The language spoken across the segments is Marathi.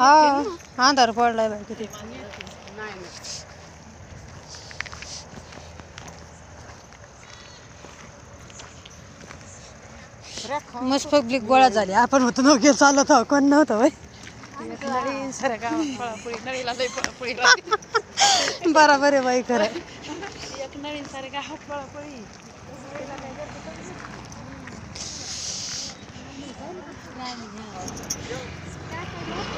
हा अंधार पडलाय बाई किती. मस्त पब्लिक गोळा झाली. आपण होतो नोके चालत आहो कोण नव्हतं बाई बरोबर आहे बाई खरं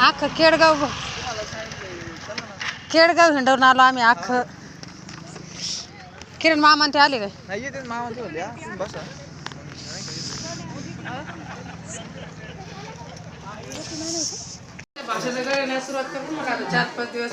अख्खं केडगाव केडगाव हिंडवून आलो आम्ही अख्खं किरण मामा ते आले काय नाही येते मामा ते होते हा. तुम्ही बसा चार पाच दिवस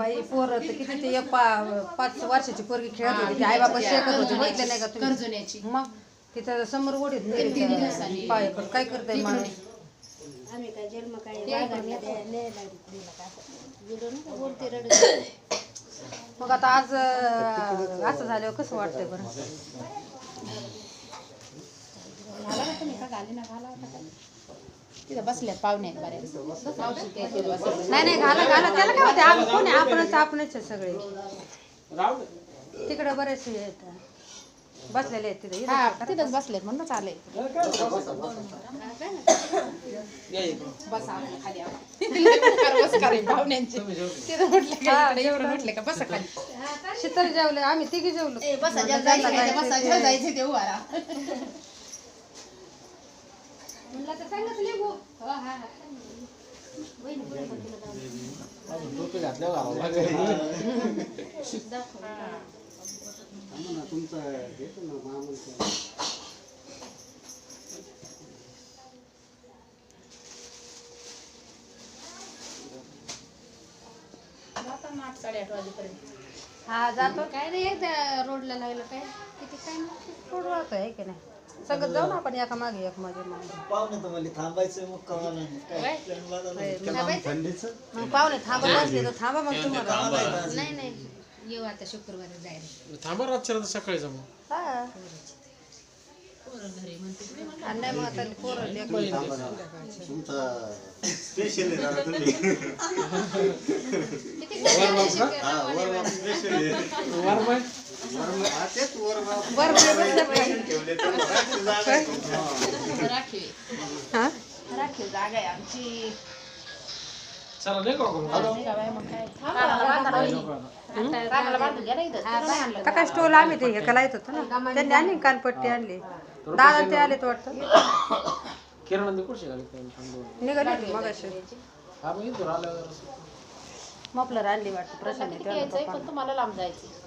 बाई पोरं तर किती ते एक पा- पाच वर्षाची पोरगी खेळत होती. ती आई बाबा शेकत होते. बघितलं नाही का तुम्ही? मग तिथं समोर ओढीत नाही पाय पण काय करताय माणूस मग आता आज अं, असं झाल्यावर कसं वाटतंय बरं? तिथं बसल्यात पाहुणे आहेत बऱ्याच मावशी ते तिथं बसल्या. नाही नाही घाला घाला. त्याला काय होते आपण कोण? आहे आपणच आपणच आहे सगळे. तिकडे बरेचसे आहेत बसलेले आहेत तिथे. हा तिथंच बसलेत म्हणूनच आले. बसा खाली बस करे पाहुण्यांचे तिथं म्हटलं का इकडे एवढं म्हटलं का बसा खाली. शीतल जेवले आम्ही तिघी जेवलो. ए, बसा ज्या जायचं बसा. जायचं ते उभा राहा. जाताना आठ साडेआठ वाजेपर्यंत हा जातो. काय नाही एकदा रोडला लागलं काय? किती काय राहतो आहे की नाही? सगळं जाऊ ना आपण एका मागे एक मागे मागे. पाहुणे तर म्हणले थांबायचं मग कळालं नाही. काय? plan बदलला. थंडीचं? मग पाहुणे थांबत असले तर थांबा मग तुम्हाला. नाही नाही. येऊ आता शुक्रवारी जायला थांबा रातच्या सकाळी जाऊ हा पोरं घरी म्हणते तुम्ही म्हणलं, आणि नाही मग आता पोरं लेकरं. तुमचा स्पेशल आहे दादा तुम्ही किती हा स्पेशल आहे हा, तेच ठेवले तर राखीव जागा आहे तुमची. राखीव हा राखीव जागा आहे आमची चला नाही का आपण? थांबा, काय काय स्टोल आम्ही ते हे येत होतो ना. त्यांनी आणली कानपट्टी आणली. दादा ते आले वाटतं. किरण निघाली हा मग मफलर आणली वाटतं प्रशांत तुम्हाला लांब जायचं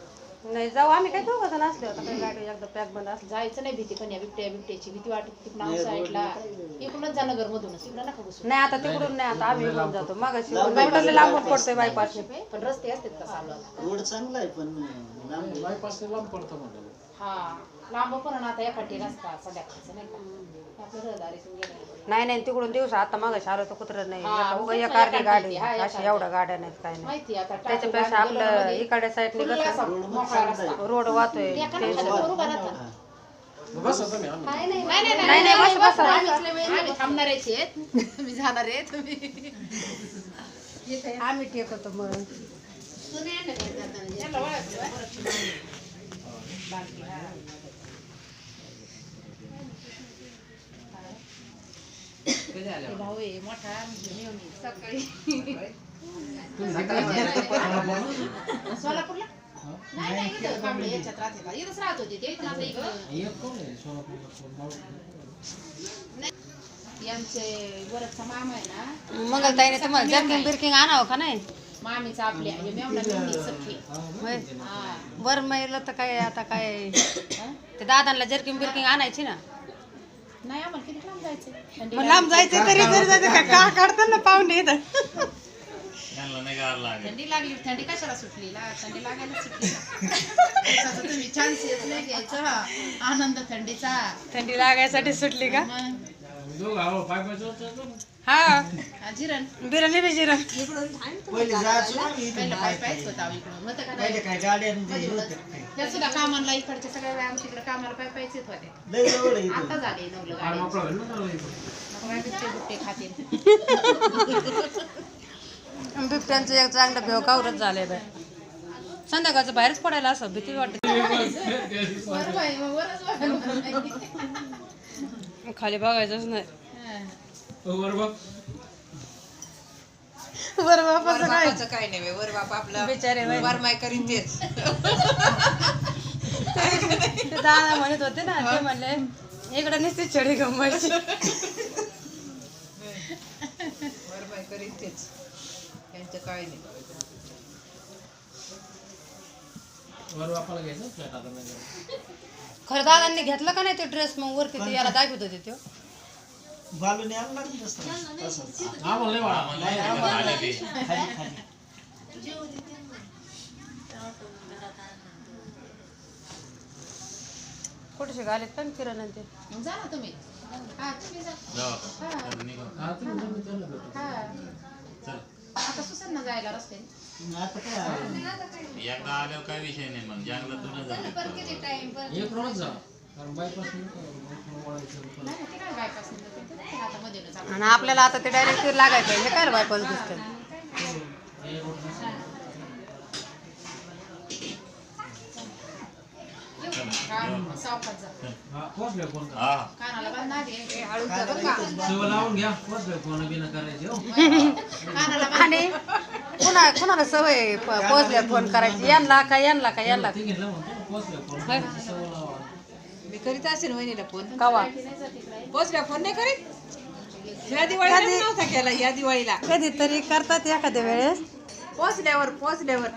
नाही जाऊ आम्ही काय दोघं जण असले होता काही गाडी एकदा पॅक बंद असली. जायचं नाही भीती पण या बिबट्या बिबट्याची भीती वाटत तिकडून नाव साईडला इकडूनच जा नगर मधूनच इकडं नका बसू. नाही आता तिकडून नाही आता आम्ही इकडून जातो. मगाशी रोडला लांबून पडतोय बायपास पण रस्ते असतात का चालू? रोड चांगला आहे पण लांब. बायपास लांब पडतं म्हणलं. हा. लांब पण आणि आता एकाठी रस्ता संध्याकाळचं नाही का? आपलं रहदारीतून गेलं. नाही नाही तिकडून दिवस आता मगाशी आलो तर कुत्र नाही. हा, एका- उगा मग एक काय अर्धी गाडी. हा, अशी. एवढ्या गाड्या नाहीत काय नाही. माहिती आहे आता टाकू त्याच्यापेक्षा आपलं. इकडे साईडने असा कसं मोकळा रस्ता? रोड वाहतोय. एका. मग बसा आम्ही नाही नाही नाही नाही, नाही, बस, बस. आम्ही थांबणारच आहेत तुम्ही जाणार आहे तुम्ही. आम्ही टेकतो मग. भाऊ आहे मोठा नेहमी सकाळी. सोलापूरला? नाही नाही इथं कांबळे याच्यात राहते का? इथंच राहत होते ते इथं आता इकडं एक कोण आहे? सोलापूर यांचे वरचा मामा आहे ना. मंगलताईने तुम्हाला जर्किंग बिर्किंग आणावं का नाही? मामीचा आपल्या मेवणा मेवणी वर महिला तर काय आता काय? ते दादांना जर्किंग बिर्किंग आणायची ना. नाही आम्हाला किती लांब जायचं थंडी मग लांब जायचं तरी तरी जायचं का का काढतात ना पाहुणे इथं. थंडी लागली थंडी कशाला सुटली? ला थंडी लागायला सुटली ना. त्याचा तुम्ही चान्स येत नाही घ्यायचा आनंद थंडीचा. थंडी लागायसाठी सुटली का? मग? हा. जिरण बिर्याणी बी जिरं पहिले जायचो ना मी इथून पहिलं पाय पायच होता इकडून. होतं का पहिले नाही काय गाड्या न ते होते काय. त्या सुद्धा कामाला इकडच्या सगळ्या व्यायाम तिकडे कामाला पाय पायच येत होते. लय जवळ आहे इथून. आता झाले नवलं गाडी. बिबटे बुट्टे खातील. बिबट्यांचं एक चांगलं भेव कावरच झालंय बाय संध्याकाळचं बाहेरच पडायला असं भीती वाटत. बरं बाई, मग वरच बघायला खाली बघायचंच नाही. वर बरं बापाचं काय काय नाही वर बाप आपला बिचारे बाई. वरमाय करीन तेच. ते दादा म्हणत होते ना ते म्हणले इकडे नुसती छडी गमवायची वरमाय करीन तेच. त्यांचं काय नाही. वर बापाला घ्यायचं फ्लॅट आता नाही जायचं. खरं दादांनी घेतलं का नाही ते ड्रेस? मग वरती ते याला दाखवत होते तो बालूने तसं. खाली खाली. कुठे आलेत पण किरण ते? जा ना तुम्ही. हा तुम्ही जा. हा. हा तुम्ही तुम्ही त्याला भेटू. हा. आता सुसन ना जायला रस्ते. आता काय आहे? एकदा आल्यावर काय विषय नाही मग. जंगलातूनच जातो एक रोज जा. कारण बायपास वळायचं. नाही ते काय बायपास आता मध्ये न आणि आपल्याला आता ते डायरेक्ट लागायचं हे काय बायपास दिसतं आणि कुणा कुणाला सवय प- पोहोचल्या फोन करायची? यांना का यांना का यांना मी करीत असेल वहिनीला फोन कवा? पोचल्या फोन नाही करीत? ह्या दिवाळीला नव्हता केला ह्या दिवाळीला. कधीतरी करतात एखाद्या वेळेस. पोचल्यावर पोचल्यावर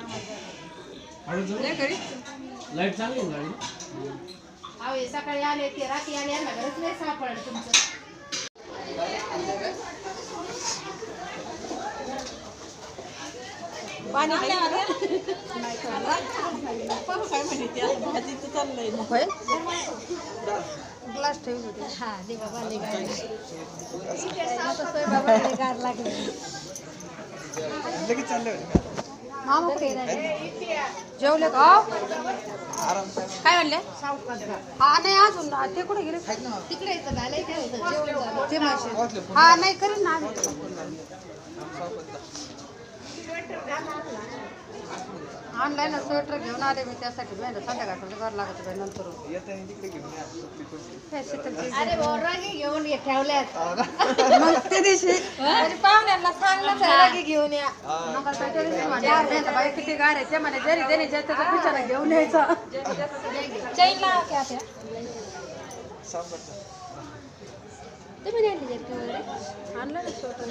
अडीच नाही करीत लाइट चांगली आहे गाडी? अहो हे सकाळी आले ते रात्री आले यांना घरच नाही सापडलं तुमचं. होय? ग्लास ठेवून होते. हा दे बाबा मामा कुठे गेले? जेवले का? काय म्हणले? हा नाही अजून ते कुठे गेले? तिकडे काय ते हा नाही करीन ना. ऑनलाईन स्वेटर घेऊन आले मी त्यासाठी मी संध्याकाळचं घर लागत होतं नंतर. घेऊन ये ठेवल्यात. मग ते दिवशी पाहुण्यांना सांगलं रागी घेऊन या. नका त्या दिवशी म्हणे, "अरे बाई किती गार आहे. ते म्हणे जरी त्याने ज्या त्याचा बिचारा घेऊन यायचा. चैन लावा क्या त्या आणलं ना स्वेटर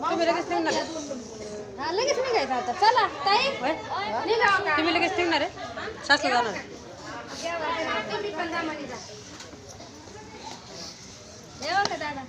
तुम्ही लगेच निघणार लगेच निघायचं आता. चला ताई. होय? तुम्ही लगेच निघणार आहे? सासू जाणार. तुम्ही पण जा मध्ये जा येऊ का दादा